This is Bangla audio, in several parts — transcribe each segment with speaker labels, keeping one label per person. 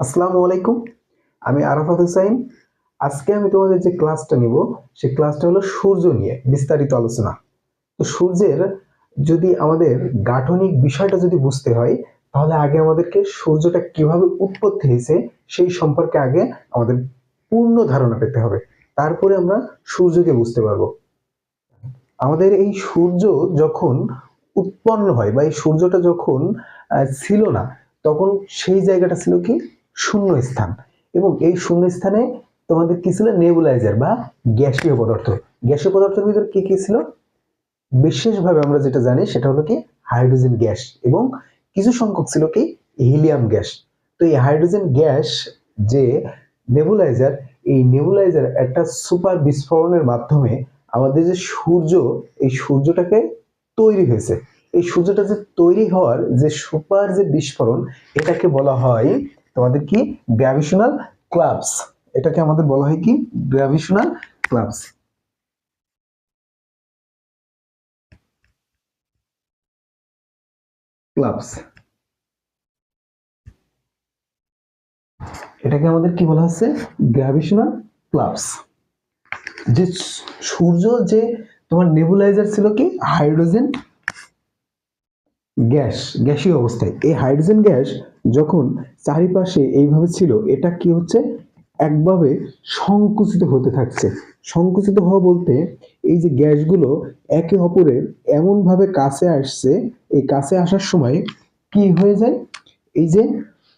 Speaker 1: আসসালামু আলাইকুম, আমি আরাফাত হুসাইন। আজকে আমি তোমাদের যে ক্লাসটা নিব, সেই ক্লাসটা হলো সূর্য নিয়ে বিস্তারিত আলোচনা। তো সূর্যের যদি আমাদের গাঠনিক বিষয়টা যদি বুঝতে হয়, তাহলে আগে আমাদেরকে সূর্যটা কীভাবে উৎপত্তি হয়েছে, সেই সম্পর্কে আগে আমাদের পূর্ণ ধারণা পেতে হবে। তারপরে আমরা সূর্যকে বুঝতে পারব। আমাদের এই সূর্য যখন উৎপন্ন হয়, বা এই সূর্যটা যখন ছিল না, তখন সেই জায়গাটা ছিল কি? শূন্য স্থান এবং এই শূন্য স্থানে তোমাদের কি ছিল? নেবুলাইজার বা গ্যাসীয় পদার্থ। গ্যাসীয় পদার্থের ভিতরে কি কি ছিল? বিশেষভাবে আমরা যেটা জানি সেটা হলো কি? হাইড্রোজেন গ্যাস এবং কিছু সংখ্যক ছিল কি? Helium gas. তো এই হাইড্রোজেন গ্যাস যে নেবুলাইজার, এই নেবুলাইজার একটা সুপার বিস্ফোরণের মাধ্যমে আমাদের যে সূর্য, এই সূর্যটাকে তৈরি হয়েছে। এই সূর্যটা যে তৈরি হওয়ার যে সুপার যে বিস্ফোরণ, এটাকে বলা হয় তোমাদের কি? গ্র্যাভিশনাল ক্লাবস এটাকে আমাদের বলা হয় কি? গ্র্যাভিশনাল ক্লাবস ক্লাবস এটাকে আমাদের কি বলা হচ্ছে? গ্র্যাভিশনাল ক্লাবস যে সূর্য, যে তোমার নেবুলাইজার ছিল কি? হাইড্রোজেন গ্যাস, গ্যাসীয় অবস্থায়। এই হাইড্রোজেন গ্যাস যখন চারিপাশে এইভাবে ছিল, এটা কি হচ্ছে? একভাবে সংকুচিত হতে থাকছে। সংকুচিত হওয়া বলতে এই যে গ্যাসগুলো একে অপরের এমনভাবে কাছে আসছে, এই কাছে আসার সময় কি হয়ে যায়? এই যে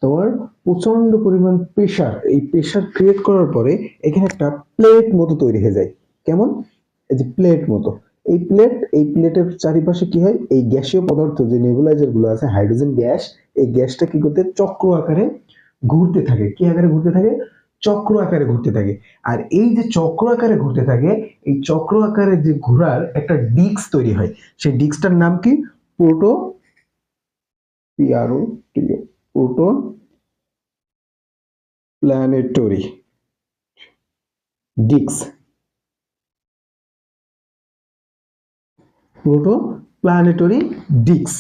Speaker 1: তোমার প্রচণ্ড পরিমাণ প্রেশার এই প্রেশার ক্রিয়েট করার পরে এখানে একটা প্লেট মতো তৈরি হয়ে যায়। কেমন? এই যে প্লেট মতো। এই প্লেট এই প্লেটের চারিপাশে কি হয়? এই গ্যাসীয় পদার্থ যে নেবুলাইজারগুলো আছে হাইড্রোজেন গ্যাস এই গ্যাসটা কি করতে, চক্র আকারে ঘুরতে থাকে। কি আকারে ঘুরতে থাকে? চক্র আকারে ঘুরতে থাকে। আর এই যে চক্র আকারে ঘুরতে থাকে, এই চক্র আকারে যে ঘোরার একটা ডিস্ক তৈরি হয়, সেই ডিস্কটার নাম কি? Proto PRO proto planetary disc. Proto planetary disc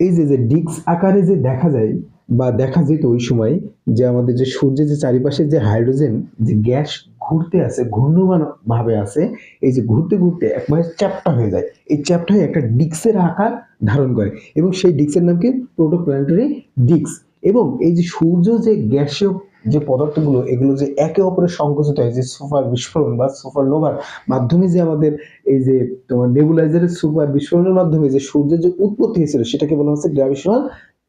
Speaker 1: এই যে যে ডিস্ক আকারে যে দেখা যায় বা দেখা যেত ওই সময় যে আমাদের যে সূর্যের যে চারিপাশে যে হাইড্রোজেন যে গ্যাস ঘুরতে আছে ঘূর্ণমান ভাবে আছে এই যে ঘুরতে ঘুরতে একবারে চ্যাপ্টা হয়ে যায়। এই চ্যাপ্টা হয়ে একটা ডিস্কের আকার ধারণ করে এবং সেই ডিস্কের নাম কি? প্রোটোপ্ল্যানেটরি ডিস্ক এবং এই যে সূর্য যে গ্যাসীয় যে পদার্থগুলো, এগুলো যে একে অপরের সংকুচিত হয়, যে সুপার বিস্ফোরণ বা সুপার নোভার মাধ্যমে যে আমাদের এই যে তোমার নেবুলাইজারের সুপার বিস্ফোরণের মাধ্যমে যে সূর্যের যে উৎপত্তি হয়েছিল, সেটাকে বলা হচ্ছে গ্র্যাভিশনাল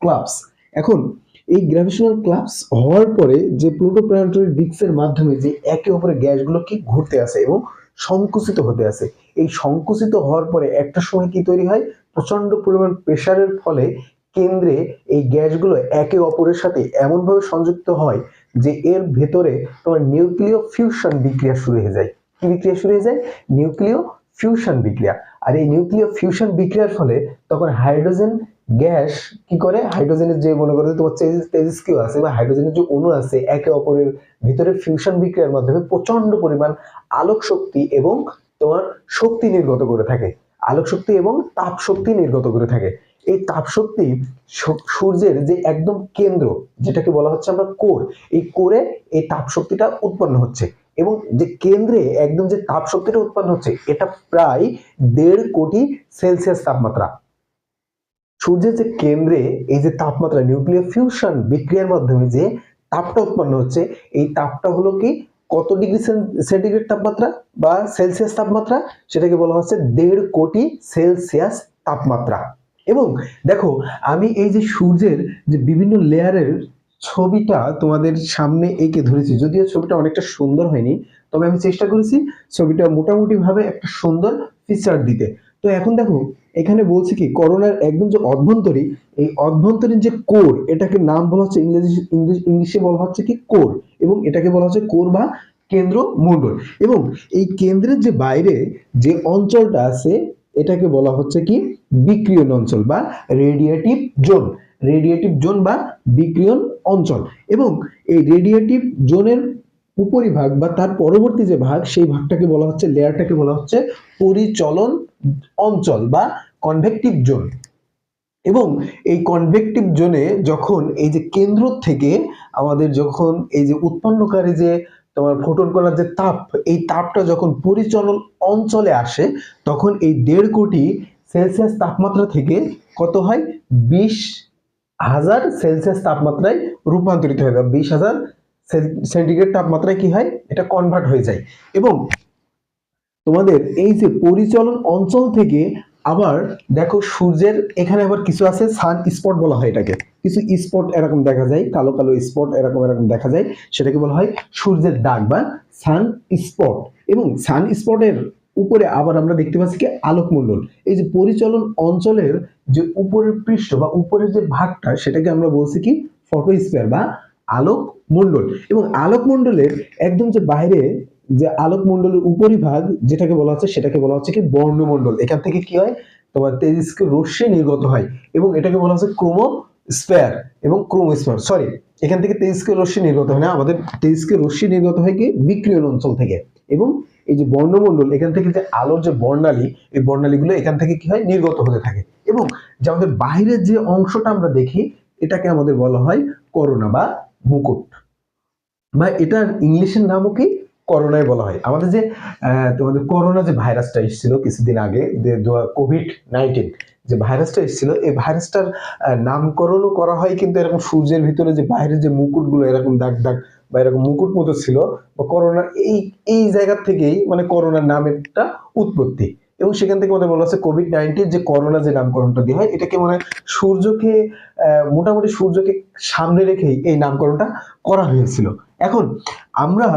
Speaker 1: ক্লাবস এখন, এই গ্র্যাভিশনাল ক্লাবস হওয়ার পরে যে প্লুটোপ্ল্যানেটরি ডিস্কের মাধ্যমে যে একে অপরের গ্যাসগুলো কি ঘুরতে আসে এবং সংকুচিত হতে আসে, এই সংকুচিত হওয়ার পরে একটা সময় কি তৈরি হয়? প্রচণ্ড পরিমাণ প্রেসারের ফলে কেন্দ্রে এই গ্যাসগুলো একে অপরের সাথে এমনভাবে সংযুক্ত হয় যে এর ভেতরে তোমার নিউক্লিয় ফিউশন বিক্রিয়া শুরু হয়ে যায়। কি বিক্রিয়া শুরু হয়ে যায়? নিউক্লিয় ফিউশন বিক্রিয়া। আর এই নিউক্লিয় ফিউশন বিক্রিয়ার ফলে তখন হাইড্রোজেন গ্যাস কি করে? হাইড্রোজেনের যে মনে করো তোমার তেজস্ক্রিয় আছে বা হাইড্রোজেনের যে অণু আছে, একে অপরের ভিতরে ফিউশন বিক্রিয়ার মাধ্যমে প্রচণ্ড পরিমাণ আলোক শক্তি এবং তোমার শক্তি নির্গত করে থাকে। আলোক শক্তি এবং তাপ শক্তি নির্গত করে থাকে। এই তাপ শক্তি সূর্যের যে একদম কেন্দ্র, যেটাকে বলা হচ্ছে আমরা কোর, এই কোরে এই তাপ শক্তিটা উৎপন্ন হচ্ছে এবং যে কেন্দ্রে একদম যে তাপ শক্তিটা উৎপন্ন হচ্ছে, এটা প্রায় দেড় কোটি সেলসিয়াস তাপমাত্রা। সূর্যের যে কেন্দ্রে এই যে তাপমাত্রা নিউক্লিয়ার ফিউশন বিক্রিয়ার মাধ্যমে যে তাপটা উৎপন্ন হচ্ছে, এই তাপটা হলো কি? কত ডিগ্রি সেন্টিগ্রেড তাপমাত্রা বা সেলসিয়াস তাপমাত্রা? সেটাকে বলা হচ্ছে দেড় কোটি সেলসিয়াস তাপমাত্রা। এবং দেখো, আমি এই যে সূর্যের যে বিভিন্ন লেয়ারের ছবিটা তোমাদের সামনে এঁকে ধরেছি, যদিও ছবিটা অনেকটা সুন্দর হয়নি, তবে আমি চেষ্টা করেছি ছবিটা মোটামুটিভাবে একটা সুন্দর ফিচার দিতে। তো এখন দেখো এখানে বলছে কি, করোনার একদম যে অভ্যন্তরী এই অভ্যন্তরীণ যে কোর, এটাকে নাম বলা হচ্ছে ইংরেজি ইংলিশ ইংলিশে বলা হচ্ছে কি কোর, এবং এটাকে বলা হচ্ছে কোর বা কেন্দ্র মণ্ডল এবং এই কেন্দ্রের যে বাইরে যে অঞ্চলটা আছে, এটাকে বলা হচ্ছে কি বিক্রিয়ন অঞ্চল বা রেডিয়েটিভ জোন। রেডিয়েটিভ জোন বা বিক্রিয়ন অঞ্চল। এবং এই রেডিয়েটিভ জোনের উপরিভাগ বা তার পরবর্তী যে ভাগ, সেই ভাগটাকে বলা হচ্ছে লেয়ারটাকে বলা হচ্ছে পরিচলন অঞ্চল বা কনভেক্টিভ জোন এবং এই কনভেকটিভ জোনে যখন এই যে কেন্দ্র থেকে আমাদের যখন এই যে উৎপন্নকারী যে তোমার ফোটন কণার যে তাপ, এই তাপটা যখন পরিচলন অঞ্চলে আসে, তখন এই দেড় কোটি সেলসিয়াস তাপমাত্রা থেকে কত হয়? বিশ হাজার সেলসিয়াস তাপমাত্রায় রূপান্তরিত হয় বা বিশ হাজার সেন্টিগ্রেড তাপমাত্রায় কি হয়? এটা কনভার্ট হয়ে যায়। এবং তোমাদের এই যে পরিচলন অঞ্চল থেকে আবার দেখো সূর্যের এখানে আবার কিছু আছে সান স্পট বলা হয় এটাকে। কিছু স্পট এরকম দেখা যায়, কালো কালো স্পট এরকম এরকম দেখা যায়, সেটাকে বলা হয় সূর্যের দাগ বা সান স্পট এবং সান স্পটের উপরে আবার আমরা দেখতে পাচ্ছি কি? আলোকমণ্ডল। এই যে পরিচলন অঞ্চলের যে উপরের পৃষ্ঠ বা উপরের যে ভাগটা, সেটাকে আমরা বলছি কি? ফটোস্ফিয়ার বা আলোক মণ্ডল। এবং আলোক মণ্ডলের একদম যে বাইরে যে আলোক মণ্ডলের উপরিভাগ যেটাকে বলা হচ্ছে, সেটাকে বলা হচ্ছে কি বর্ণমণ্ডল। এখান থেকে কি হয়? তোমার তেজস্ক্রিয় রশ্মি নির্গত হয় এবং এটাকে বলা হচ্ছে ক্রোমো স্পেয়ার এবং ক্রোমোস্ফেয়ার। সরি এখান থেকে তেজস্ক্রিয় রশ্মি নির্গত হয় না। আমাদের তেজস্ক্রিয় রশ্মি নির্গত হয় কি? বিক্রিয়ন অঞ্চল থেকে। এবং এই যে বর্ণমণ্ডল, এখান থেকে যে আলোর যে বর্ণালী, এই বর্ণালীগুলো এখান থেকে কি হয়? নির্গত হতে থাকে। এবং যে আমাদের বাইরের যে অংশটা আমরা দেখি, এটাকে আমাদের বলা হয় করোনা বা মুকুট। বা এটার ইংলিশের নামও কি? করোনায় বলা হয়। আমাদের যে তোমাদের করোনা যে ভাইরাসটা এসেছিল কিছুদিন আগে, যে কোভিড নাইন্টিন যে ভাইরাসটা এসেছিল, এই ভাইরাসটার নামকরণও করা হয় কিন্তু এরকম সূর্যের ভিতরে যে বাইরের যে মুকুটগুলো এরকম দাগ দাগ বা এরকম মুকুট মতো ছিল, বা করোনা এই এই জায়গা থেকেই মানে করোনার নামেরটা উৎপত্তি। এবং সেখান থেকে আমাদের বলা হচ্ছে কোভিড নাইন্টিন যে করোনা যে নামকরণটা দেওয়া হয়, এটাকে মানে সূর্যকে মোটামুটি সূর্যকে সামনে রেখেই এই নামকরণটা করা হয়েছিল। এখন আমরা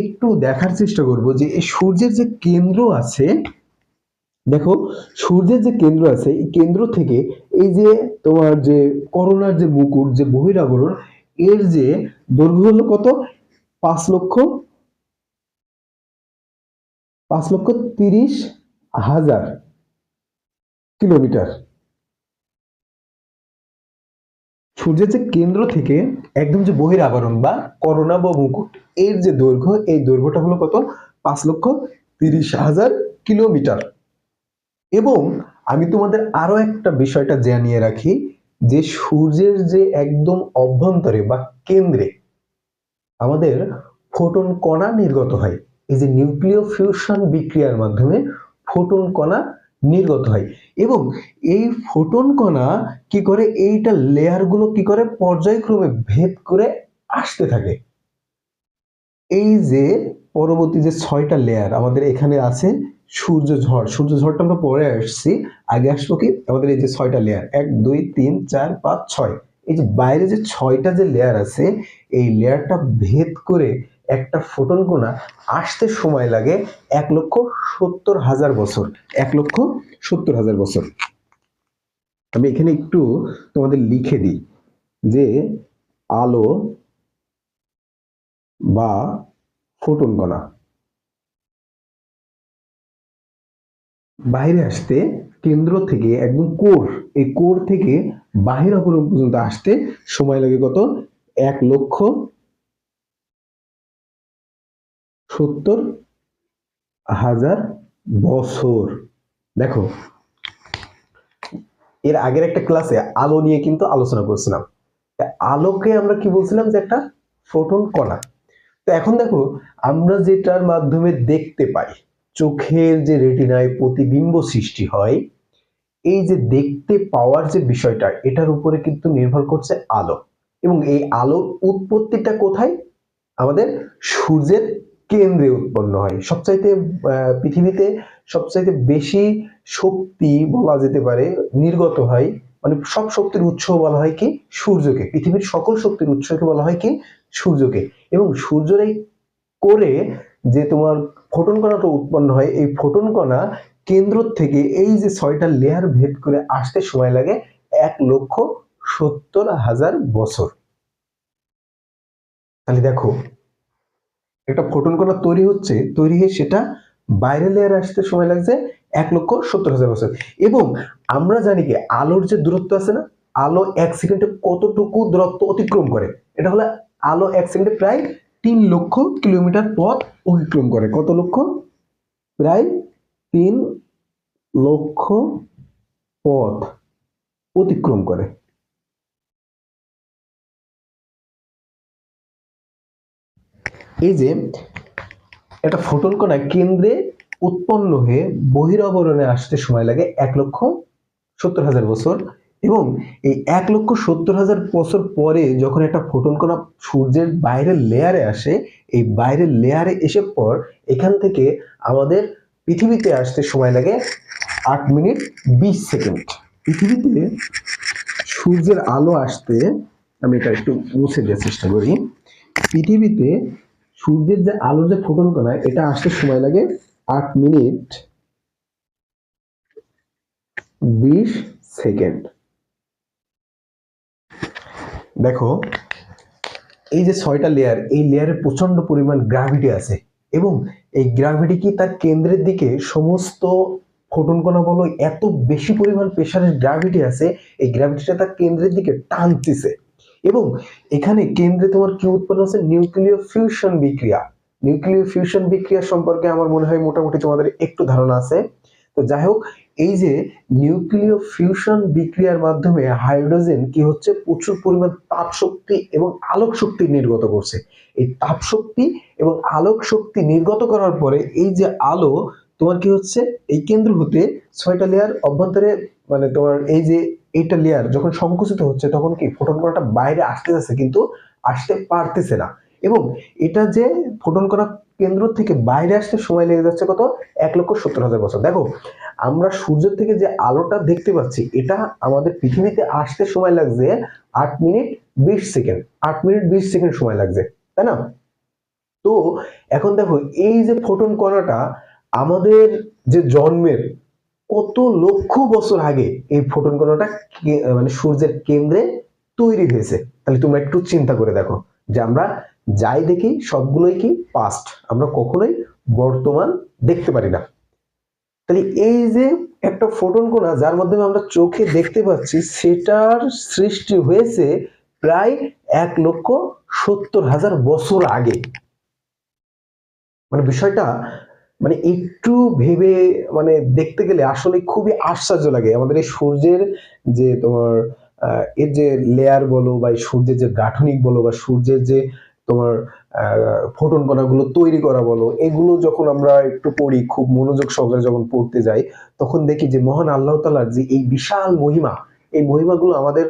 Speaker 1: একটু দেখার চেষ্টা করব যে সূর্যের যে কেন্দ্র আছে, দেখো, সূর্যের যে কেন্দ্র আছে, এই কেন্দ্র থেকে এই যে তোমার যে করোনার যে মুকুট, যে বহিরাবরণ, এর যে দৈর্ঘ্য হলো কত? পাঁচ লক্ষ পাঁচ লক্ষ তিরিশ হাজার কিলোমিটার। সূর্যের যে কেন্দ্র থেকে একদম যে বহির আবরণ বা করোনা বা মুকুট, এর যে দৈর্ঘ্য, এই দৈর্ঘ্যটা হলো কত? পাঁচ লক্ষ তিরিশ হাজার কিলোমিটার। এবং আমি তোমাদের আরও একটা বিষয়টা জানিয়ে রাখি, যে সূর্যের যে একদম অভ্যন্তরে বা কেন্দ্রে আমাদের ফোটন কণা নির্গত হয়, এই যে নিউক্লিয় ফিউশন বিক্রিয়ার মাধ্যমে ফোটন কণা নির্গত হয়। এবং এই ফোটন কণা কি করে এইটা লেয়ারগুলো কি করে পর্যায়ক্রমে ভেদ করে আসতে থাকে। এই যে পরবর্তী যে ছয়টা লেয়ার আমাদের এখানে আছে, সূর্য ঝড়। সূর্য ঝড়টা আমরা পরে আসছি, আগে আসব কি? আমাদের এই যে ছয়টা লেয়ার এক, দুই, তিন, চার, পাঁচ, ছয়। এই যে বাইরে যে ছয়টা যে লেয়ার আছে, এই লেয়ারটা ভেদ করে একটা ফোটন কণা আসতে সময় লাগে এক লক্ষ সত্তর হাজার বছর। এক লক্ষ সত্তর হাজার বছর। আমি এখানে একটু তোমাদের লিখে দিই যে আলো বা ফোটন কণা। বাইরে আসতে কেন্দ্র থেকে একদম কোর, এই কোর থেকে বাহির অপরণ পর্যন্ত আসতে সময় লাগে কত? এক লক্ষ সত্তর হাজার বছর। দেখো, এর আগের একটা ক্লাসে আলো নিয়ে কিন্তু আলোচনা করছিলাম। আলোকে আমরা কি বলছিলাম যে একটা ফোটন কণা। তো এখন দেখো, আমরা যেটার মাধ্যমে দেখতে পাই, চোখের যে রেটিনায় প্রতিবিম্ব সৃষ্টি হয়, এই যে দেখতে পাওয়ার যে বিষয়টা, এটার উপরে কিন্তু নির্ভর করছে আলো। এবং এই আলোর উৎপত্তিটা কোথায়? আমাদের সূর্যের কেন্দ্রে উৎপন্ন হয়। সবচাইতে পৃথিবীতে সবচাইতে বেশি শক্তি বলা যেতে পারে, নির্গত হয় মানে সব শক্তির উৎস বলা হয় কি? সূর্যকে। পৃথিবীর সকল শক্তির উৎসকে বলা হয় কি? সূর্যকে। এবং সূর্যের এই করে যে তোমার ফোটন কণাটা উৎপন্ন হয়, এই ফোটন কণা কেন্দ্র থেকে এই যে ছয়টা লেয়ার ভেদ করে আসতে সময় লাগে এক লক্ষ সত্তর হাজার বছর। তাহলে দেখো একটা ফোটন কণা তৈরি হচ্ছে, তৈরি হয়ে সেটা বাইরের লেয়ারে আসতে সময় লাগছে এক লক্ষ সত্তর হাজার বছর। এবং আমরা জানি কি, আলোর যে দূরত্ব আছে না, আলো এক সেকেন্ডে কতটুকু দূরত্ব অতিক্রম করে? এটা হলো আলো এক সেকেন্ডে প্রায় তিন লক্ষ কিলোমিটার পথ অতিক্রম করে। কত লক্ষ? প্রায় তিন লক্ষ পথ অতিক্রম করে। এই যে একটা ফোটন কণা কেন্দ্রে উৎপন্ন হয়ে বহিরাবরণে আসতে সময় লাগে এক লক্ষ সত্তর হাজার বছর এবং এই এক লক্ষ সত্তর হাজার বছর পরে যখন একটা ফোটন কণা সূর্যের বাইরের লেয়ারে আসে, এই বাইরের লেয়ারে এসে পর এখান থেকে আমাদের পৃথিবীতে আসতে সময় লাগে আট মিনিট বিশ সেকেন্ড। পৃথিবীতে সূর্যের আলো আসতে, আমি এটা একটু মুছে দেওয়ার চেষ্টা করি, পৃথিবীতে সূর্যের যে আলো যে ফোটন কণা এটা আসতে সময় লাগে আট মিনিট বিশ সেকেন্ড। দেখো, এই যে ছয়টা লেয়ার এই লেয়ারে প্রচণ্ড পরিমাণ গ্রাভিটি আছে এবং এই গ্রাভিটি কি তার কেন্দ্রের দিকে সমস্ত ফোটন কণা বলো এত বেশি পরিমাণ প্রেশারের গ্রাভিটি আছে, এই গ্রাভিটিটা তার কেন্দ্রের দিকে টানতেছে। এবং এখানে কেন্দ্রে তোমার কি উৎপন্ন হচ্ছে নিউক্লিয় ফিউশন বিক্রিয়া। নিউক্লিয় ফিউশন বিক্রিয়া সম্পর্কে আমার মনে হয় মোটামুটি তোমাদের একটু ধারণা আছে। তো যাই হোক, এই যে নিউক্লিয় ফিউশন বিক্রিয়ার মাধ্যমে হাইড্রোজেন কি হচ্ছে? প্রচুর পরিমাণ তাপ শক্তি এবং আলোক শক্তি নির্গত করছে। এই তাপ শক্তি এবং আলোক শক্তি নির্গত করার পরে এই যে আলো, তোমার কি হচ্ছে? এই কেন্দ্র হতে ছয়টা লেয়ার অভ্যন্তরে মানে তোমার এই যে এইটা লেয়ার যখন সংকুচিত হচ্ছে, তখন কি ফোটন কণাটা বাইরে আসতে যাচ্ছে কিন্তু আসতে পারতেছে না। এবং এটা যে ফোটন কণা কেন্দ্র থেকে বাইরে আসতে সময় লেগে যাচ্ছে কত? এক লক্ষ সত্তর হাজার বছর। দেখো, আমরা সূর্য থেকে যে আলোটা দেখতে পাচ্ছি, এটা আমাদের পৃথিবীতে আসতে সময় লাগছে আট মিনিট বিশ সেকেন্ড। আট মিনিট বিশ সেকেন্ড সময় লাগছে, তাই না? তো এখন দেখো, এই যে ফোটন কণাটা আমাদের যে জন্মের কত লক্ষ বছর আগে এই ফোটন কণাটা মানে সূর্যের কেন্দ্রে তৈরি হয়েছে। তাহলে তোমরা একটু চিন্তা করে দেখো যে আমরা যাই দেখি, সবগুলোই কি পাস্ট আমরা কখনোই বর্তমান দেখতে পারি না। তাহলে এই যে একটা ফোটন কণা যার মাধ্যমে আমরা চোখে দেখতে পাচ্ছি, সেটার সৃষ্টি হয়েছে প্রায় এক লক্ষ সত্তর হাজার বছর আগে। মানে বিষয়টা মানে একটু ভেবে মানে দেখতে গেলে আসলে খুবই আশ্চর্য লাগে। আমাদের এই সূর্যের যে তোমার এর যে লেয়ার বলো বা এই সূর্যের যে গাঠনিক বলো বা সূর্যের যে তোমার ফোটন কণাগুলো তৈরি করা বলো, এগুলো যখন আমরা একটু পড়ি, খুব মনোযোগ সহকারে যখন পড়তে যাই, তখন দেখি যে মহান আল্লাহ তালার যে এই বিশাল মহিমা, এই মহিমাগুলো আমাদের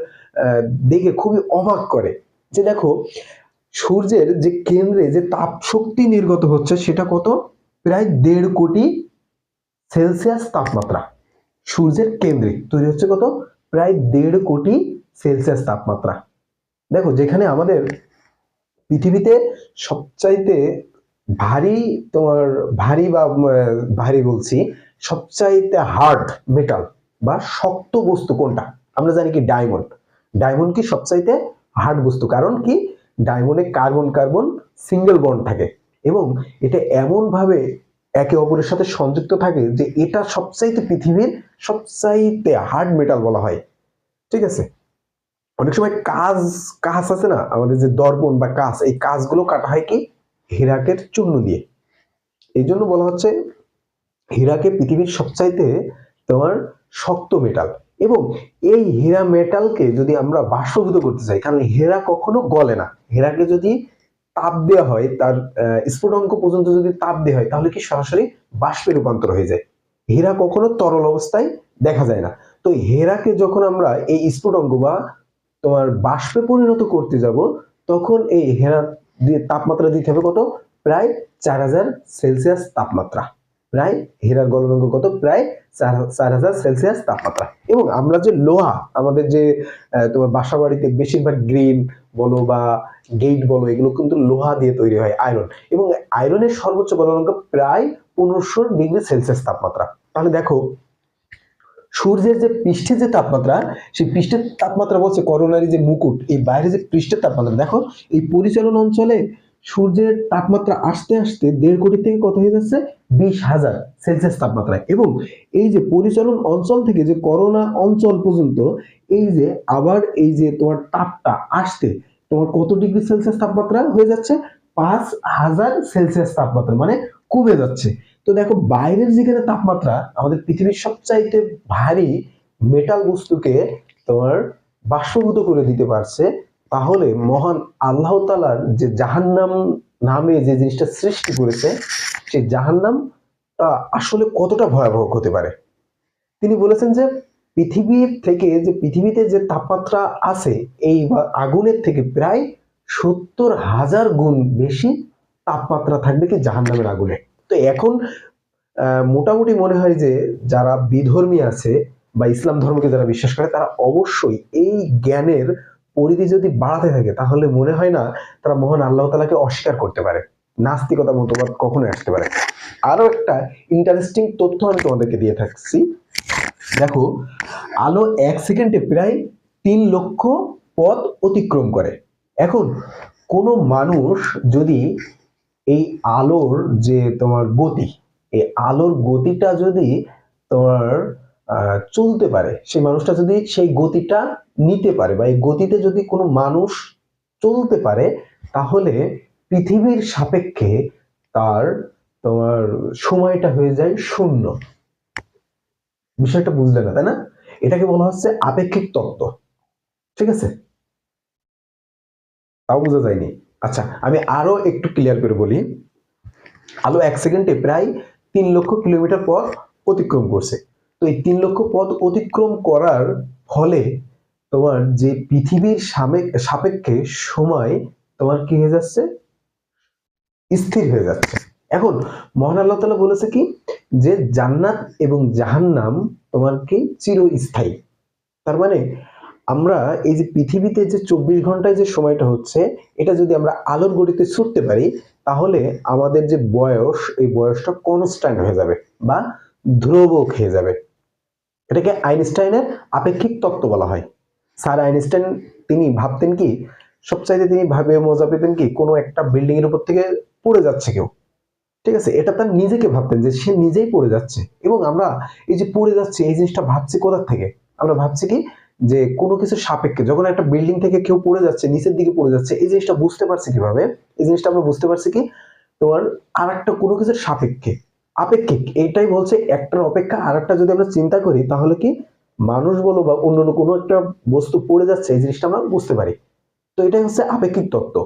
Speaker 1: দেখে খুবই অবাক করে। যে দেখো, সূর্যের যে কেন্দ্রে যে তাপ শক্তি নির্গত হচ্ছে সেটা কত? প্রায় দেড় কোটি সেলসিয়াস তাপমাত্রা। সূর্যের কেন্দ্রে তৈরি হচ্ছে কত? প্রায় দেড় কোটি সেলসিয়াস তাপমাত্রা। দেখো, যেখানে আমাদের পৃথিবীতে সবচাইতে ভারী তোমার ভারী বা ভারী বলছি, সবচাইতে হার্ড মেটাল বা শক্ত বস্তু কোনটা? আমরা জানি কি ডায়মন্ড ডায়মন্ড কি সবচাইতে হার্ড বস্তু। কারণ কি? ডায়মন্ডে কার্বন কার্বন সিঙ্গেল বন্ড থাকে। এবং এটা এমনভাবে একে অপরের সাথে সংযুক্ত থাকে যে এটা সবচাইতে পৃথিবীর সবচাইতে হার্ড মেটাল বলা হয়। ঠিক আছে? অনেক সময় কাজ কাজ আছে না? আমাদের যে দর্পণ বা কাজ, এই কাজগুলো কাটা হয় কি? হীরাকের চূর্ণ দিয়ে। এই জন্য বলা হচ্ছে হীরাকে পৃথিবীর সবচাইতে তোমার শক্ত মেটাল এবং এই হীরা মেটালকে যদি আমরা বাষ্পীভূত করতে চাই, কারণ হীরা কখনো গলে না। হীরাকে যদি তাপ দেওয়া হয় তার আহ, স্ফুটনাঙ্ক পর্যন্ত যদি তাপ দেওয়া হয় তাহলে কি সরাসরি বাষ্পে রূপান্তর হয়ে যায়। হীরা কখনো তরল অবস্থায় দেখা যায় না। তো হেরাকে যখন আমরা এই স্ফুটঙ্গ বা তোমার বাষ্পে পরিণত করতে যাব তখন এই হেরা দিয়ে তাপমাত্রা দিতে হবে কত? প্রায় চার হাজার সেলসিয়াস তাপমাত্রা। প্রায় হীরার গলনাঙ্ক কত? প্রায় চার চার হাজার সেলসিয়াস তাপমাত্রা। এবং আমরা যে লোহা, আমাদের যে তোমার বাসা বাড়িতে বেশিরভাগ গ্রিল বলো বা গেট বলো, এগুলো কিন্তু লোহা দিয়ে তৈরি হয়, আয়রন। এবং আয়রনের সর্বোচ্চ গলনাঙ্ক প্রায় পনেরোশো ডিগ্রি সেলসিয়াস তাপমাত্রা। তাহলে দেখো, সূর্যের যে পৃষ্ঠের যে তাপমাত্রা, সেই পৃষ্ঠের তাপমাত্রা বলছে করোনারি যে মুকুট, এই বাইরে যে পৃষ্ঠের তাপমাত্রা। দেখো, এই পরিচালন অঞ্চলে সূর্যের তাপমাত্রা আসতে আসতে দেড় কোটি থেকে কত হয়ে যাচ্ছে? বিশ হাজার সেলসিয়াস তাপমাত্রায়। এবং এই যে পরিচালন অঞ্চল থেকে যে করোনা অঞ্চল পর্যন্ত, এই যে আবার এই যে তোমার তাপটা আসতে তোমার কত ডিগ্রি সেলসিয়াস তাপমাত্রা হয়ে যাচ্ছে? পাঁচ হাজার সেলসিয়াস তাপমাত্রা মানে কমে যাচ্ছে। তো দেখো, বাইরের যেখানে তাপমাত্রা, আমাদের পৃথিবীর সবচাইতে ভারী মেটাল বস্তুকে তোমার বাষ্পভূত করে দিতে পারছে তাহলে মহান আল্লাহ তালার যে জাহান্নাম নামে যে জিনিসটা সৃষ্টি করেছে, সেই জাহান্নামটা আসলে কতটা ভয়াবহ হতে পারে? তিনি বলেছেন যে পৃথিবীর থেকে যে পৃথিবীতে যে তাপমাত্রা আছে, এই আগুনের থেকে প্রায় সত্তর হাজার গুণ বেশি তাপমাত্রা থাকবে কি জাহান্নামের আগুনে। তো এখন মোটামুটি মনে হয় যে যারা বিধর্মী আছে বা ইসলাম ধর্মকে যারা বিশ্বাস করে, তারা অবশ্যই এই জ্ঞানের পরিধি যদি বাড়াতে থাকে, তাহলে মনে হয় না তারা মহান আল্লাহ তালাকে অস্বীকার করতে পারে। নাস্তিকতা মতবাদ কখনোই আসতে পারে আরও একটা ইন্টারেস্টিং তথ্য আমি তোমাদেরকে দিয়ে থাকছি। দেখো, আলো এক সেকেন্ডে প্রায় তিন লক্ষ পথ অতিক্রম করে। এখন, কোনো মানুষ যদি এই আলোর যে তোমার গতি, এই আলোর গতিটা যদি তোমার চলতে পারে। সেই মানুষটা যদি সেই গতিটা নিতে পারে বা এই গতিতে যদি কোনো মানুষ চলতে পারে, তাহলে পৃথিবীর সাপেক্ষে তার তোমার সময়টা হয়ে যায় শূন্য। বিষয়টা বুঝলে না, তাই না? এটাকে বলা হচ্ছে আপেক্ষিক তত্ত্ব। ঠিক আছে? তাও বোঝা যায়নি। আচ্ছা আমি আরও একটু ক্লিয়ার করে বলি। আলো এক সেকেন্ডে প্রায় তিন লক্ষ কিলোমিটার পথ অতিক্রম করছে। তো এই তিন লক্ষ পথ অতিক্রম করার ফলে তোমার যে পৃথিবীর সাপেক্ষে সময় তোমার কি হয়ে যাচ্ছে? স্থির হয়ে যাচ্ছে। এখন মহান আল্লাহ তাআলা বলেছে কি? যে জান্নাত এবং জাহান্নাম তোমার কি চিরস্থায়ী। তার মানে আমরা এই যে পৃথিবীতে যে চব্বিশ ঘন্টায় যে সময়টা হচ্ছে, এটা যদি আমরা আলোর গতিতে ছুটতে পারি, তাহলে আমাদের যে বয়স, এই বয়সটা কনস্ট্যান্ট হয়ে যাবে বা ধ্রুবক খেয়ে যাবে। এটাকে আইনস্টাইনের আপেক্ষিক তত্ত্ব বলা হয়। স্যার আইনস্টাইন তিনি ভাবতেন কি, সবচাইতে তিনি ভাবে মজা পেতেন কি, কোনো একটা বিল্ডিং এর উপর থেকে পড়ে যাচ্ছে কেউ। ঠিক আছে, এটা তার নিজেকে ভাবতেন যে সে নিজেই পড়ে যাচ্ছে। এবং আমরা এই যে পড়ে যাচ্ছে, এই জিনিসটা ভাবছি কোথা থেকে? আমরা ভাবছি কি যে কোনো কিছু সাপেক্ষে, যখন একটা বিল্ডিং থেকে কেউ পড়ে যাচ্ছে, নিচের দিকে পড়ে যাচ্ছে, এই জিনিসটা বুঝতে পারছি কীভাবে? এই জিনিসটা আমরা বুঝতে পারছি কি তোমার আর একটা কোনো কিছুর সাপেক্ষে। আপেক্ষিক, এইটাই বলছে একটার অপেক্ষা আর একটা যদি আমরা চিন্তা করি, তাহলে কি মানুষ বলো বা অন্য কোনো একটা বস্তু পড়ে যাচ্ছে, এই জিনিসটা আমরা বুঝতে পারি। তো এটাই হচ্ছে আপেক্ষিক তত্ত্ব।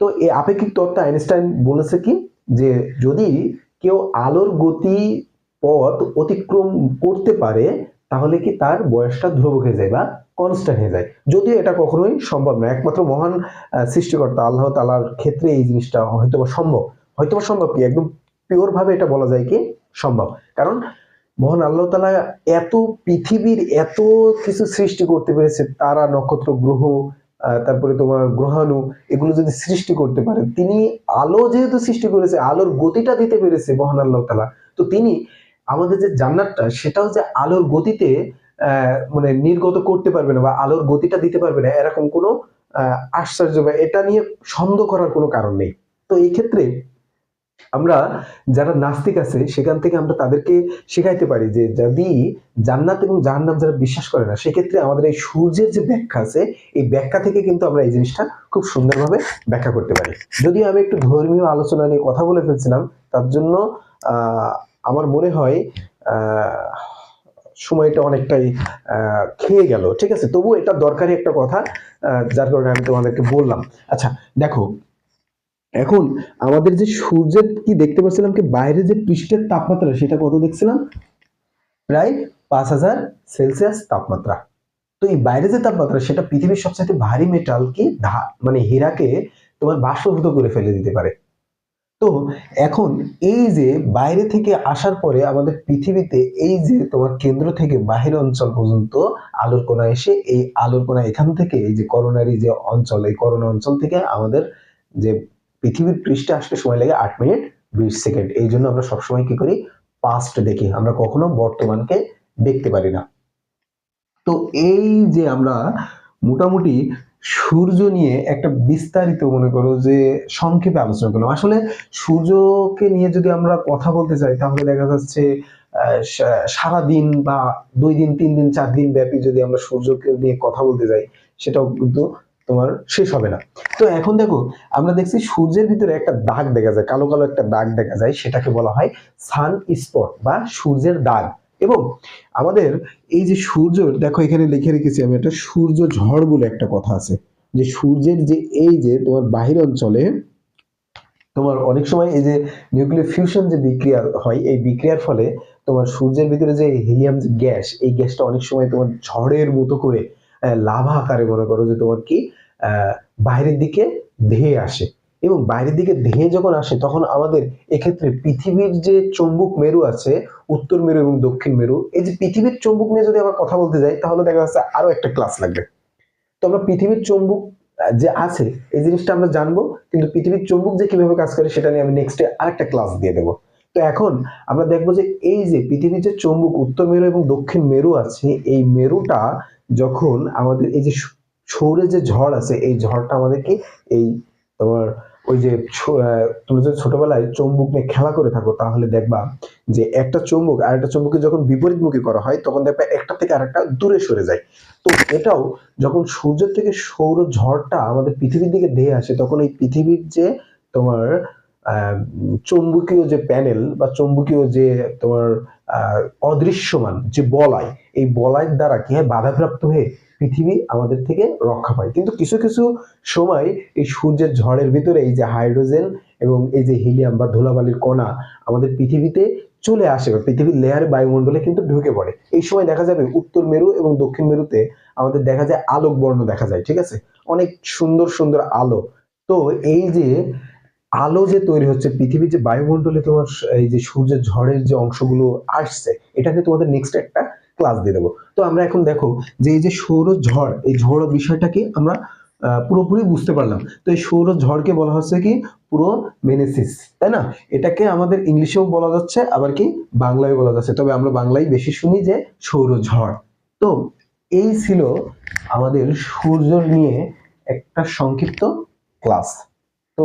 Speaker 1: তো এই আপেক্ষিক তত্ত্ব আইনস্টাইন বলেছে কি, যে যদি কেউ আলোর গতি পথ অতিক্রম করতে পারে, তাহলে কি তার বয়সটা ধ্রুবক হয়ে যায় বা কনস্ট্যান্ট হয়ে যায়। যদিও এটা কখনোই সম্ভব না, একমাত্র মহান সৃষ্টিকর্তা আল্লাহ তালার ক্ষেত্রে এই জিনিসটা হয়তো সম্ভব। হয়তো সম্ভব কি, একদম পিওর ভাবে এটা বলা যায় কি সম্ভব। কারণ মহান আল্লাহ তালা এত পৃথিবীর এত কিছু সৃষ্টি করতে পেরেছে, তারা, নক্ষত্র, গ্রহ তারপরে তোমার গ্রহাণু, এগুলো যদি সৃষ্টি করতে পারে তিনি আলো যেহেতু সৃষ্টি করেছে, আলোর গতিটা দিতে পেরেছে মহান আল্লাহ তালা তো তিনি আমাদের যে জান্নাতটা, সেটাও যে আলোর গতিতে মানে নির্গত করতে পারবে না বা আলোর গতিটা দিতে পারবে না, এরকম কোনো আশ্চর্য বা এটা নিয়ে সন্দেহ করার কোনো কারণ নেই। তো এই ক্ষেত্রে আমরা যারা নাস্তিক আছে, সেখান থেকে আমরা তাদেরকে শেখাইতে পারি যে যদি জান্নাত এবং জাহান্নাম যারা বিশ্বাস করে না, সেক্ষেত্রে আমাদের এই সূর্যের যে ব্যাখ্যা আছে, এই ব্যাখ্যা থেকে কিন্তু আমরা এই জিনিসটা খুব সুন্দরভাবে ব্যাখ্যা করতে পারি। যদিও আমি একটু ধর্মীয় আলোচনা নিয়ে কথা বলে ফেলছিলাম, তার জন্য আমার মনে হয় সময়টা অনেকটাই খেয়ে গেল। ঠিক আছে? তবু এটা দরকারি একটা কথা যার কারণে আমি তোমাদেরকে বললাম। আচ্ছা দেখো এখন আমাদের যে সূর্যের কি দেখতে পাচ্ছিলাম কি? বাইরে যে পৃষ্ঠের তাপমাত্রা, সেটা কত দেখছিলাম? প্রায় পাঁচ হাজার সেলসিয়াস তাপমাত্রা। তো এই বাইরে যে তাপমাত্রা, সেটা পৃথিবীর সবচেয়ে ভারী মেটাল কি? মানে হীরাকে তোমার বাষ্পভূত করে ফেলে দিতে পারে। তো এখন এই যে বাইরে থেকে আসার পরে আমাদের পৃথিবীতে এই যে তোমার কেন্দ্র থেকে বাহির অঞ্চল পর্যন্ত আলোর কোনা এসে, এই আলোর কোনা এখান থেকে, এই যে করোনারি যে অঞ্চল, এই করোনা অঞ্চল থেকে আমাদের যে পৃথিবীর পৃষ্ঠে আসতে সময় লাগে আট মিনিট বিশ সেকেন্ড। এই জন্য আমরা সবসময় কি করি? পাস্ট দেখি। আমরা কখনো বর্তমানকে দেখতে পারি না। তো এই যে আমরা মোটামুটি সূর্য নিয়ে একটা বিস্তারিত মনে করো যে সংক্ষেপে আলোচনা করলাম। আসলে সূর্যকে নিয়ে যদি আমরা কথা বলতে চাই তাহলে দেখা যাচ্ছে আহ, সা- সারাদিন বা দুই দিন তিন দিন চার দিন ব্যাপী যদি আমরা সূর্যকে নিয়ে কথা বলতে যাই সেটাও কিন্তু তোমার শেষ হবে না। তো এখন দেখো, আমরা দেখছি সূর্যের ভিতরে একটা দাগ দেখা যায়, কালো কালো একটা দাগ দেখা যায়, সেটাকে বলা হয় সান স্পট বা সূর্যের দাগ। এবং আমাদের এই যে সূর্য, দেখো এখানে লিখে রেখেছি আমি একটা সূর্য ঝড় বলে একটা কথা আছে। যে সূর্যের যে এই যে তোমার বাহির অঞ্চলে তোমার অনেক সময় এই যে নিউক্লিয়ার ফিউশন যে বিক্রিয়া হয়, এই বিক্রিয়ার ফলে তোমার সূর্যের ভিতরে যে হিলিয়াম যে গ্যাস এই গ্যাসটা অনেক সময় তোমার ঝড়ের মতো করে লাভা আকারে মনে করো যে তোমার কি বাইরের দিকে ধেয়ে আসে। এবং বাইরের দিকে ধেয়ে যখন আসে, তখন আমাদের এক্ষেত্রে পৃথিবীর যে চৌম্বক মেরু আছে, উত্তর মেরু এবং দক্ষিণ মেরু, এই যে পৃথিবীর চৌম্বক নিয়ে যদি আমরা কথা বলতে যাই, তাহলে দেখা যাচ্ছে আরও একটা ক্লাস লাগবে। তো আমরা পৃথিবীর চৌম্বক যে আছে, এই জিনিসটা আমরা জানব, কিন্তু পৃথিবীর চৌম্বক যে কীভাবে কাজ করে, সেটা নিয়ে আমি নেক্সটে আরেকটা ক্লাস দিয়ে দেবো। তো এখন আমরা দেখব যে এই যে পৃথিবীর যে চৌম্বক, উত্তর মেরু এবং দক্ষিণ মেরু আছে, এই মেরুটা যখন আমাদের, এই যে সৌরের যে ঝড় আছে, এই ঝড়টা আমাদেরকে এই তোমার ওই যে তুমি যদি ছোটবেলায় চৌম্বক নিয়ে খেলা করে থাকো, তাহলে দেখবা যে একটা চৌম্বক আর একটা চৌম্বককে যখন বিপরীতমুখী করা হয়, তখন দেখবা একটা থেকে আরেকটা দূরে সরে যায়। তো এটাও যখন সূর্য থেকে সৌর ঝড়টা আমাদের পৃথিবীর দিকে ধেয়ে আসে, তখন এই পৃথিবীর যে তোমার চৌম্বকীয় যে প্যানেল বা চৌম্বকীয় যে তোমার অদৃশ্যমান যে বলয়, এই বলয়ের দ্বারা কি হয়? বাধাপ্রাপ্ত হয়ে পৃথিবী আমাদের থেকে রক্ষা পায়। কিন্তু কিছু কিছু সময় এই সূর্যের ঝড়ের ভিতরে এই যে হাইড্রোজেন এবং এই যে হিলিয়াম বা ধুলাবালির কণা আমাদের পৃথিবীতে চলে আসে বা পৃথিবীর লেয়ারে বায়ুমণ্ডলে কিন্তু ঢুকে পড়ে। এই সময় দেখা যাবে উত্তর মেরু এবং দক্ষিণ মেরুতে আমাদের দেখা যায় আলোক বর্ণ দেখা যায়, ঠিক আছে? অনেক সুন্দর সুন্দর আলো। তো এই যে আলো যে তৈরি হচ্ছে, পৃথিবীর যে বায়ুমণ্ডলে তোমার এই যে সূর্যের ঝড়ের যে অংশগুলো আসছে, এটাকে তোমাদের নেক্সট একটা ক্লাস দিয়ে দেবো। তো আমরা এখন দেখো যে এই যে সৌর ঝড়, এই ঝড় বিষয়টাকে আমরা পুরোপুরি বুঝতে পারলাম। তো এই সৌর ঝড়কে বলা হচ্ছে কি? পুরো মেনেসিস তাই না? এটাকে আমাদের ইংলিশেও বলা যাচ্ছে, আবার কি? বাংলায় বলা যাচ্ছে। তবে আমরা বাংলায় বেশি শুনি যে সৌর ঝড়। তো এই ছিল আমাদের সূর্য নিয়ে একটা সংক্ষিপ্ত ক্লাস তো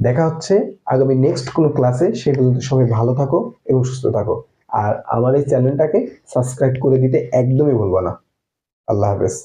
Speaker 1: দেখা হচ্ছে আগামী নেক্সট কোনো ক্লাসে সে পর্যন্ত সবাই ভালো থাকো এবং সুস্থ থাকো। আর আমার এই চ্যানেলটাকে সাবস্ক্রাইব করে দিতে একদমই ভুলবো না। আল্লাহ হাফেজ।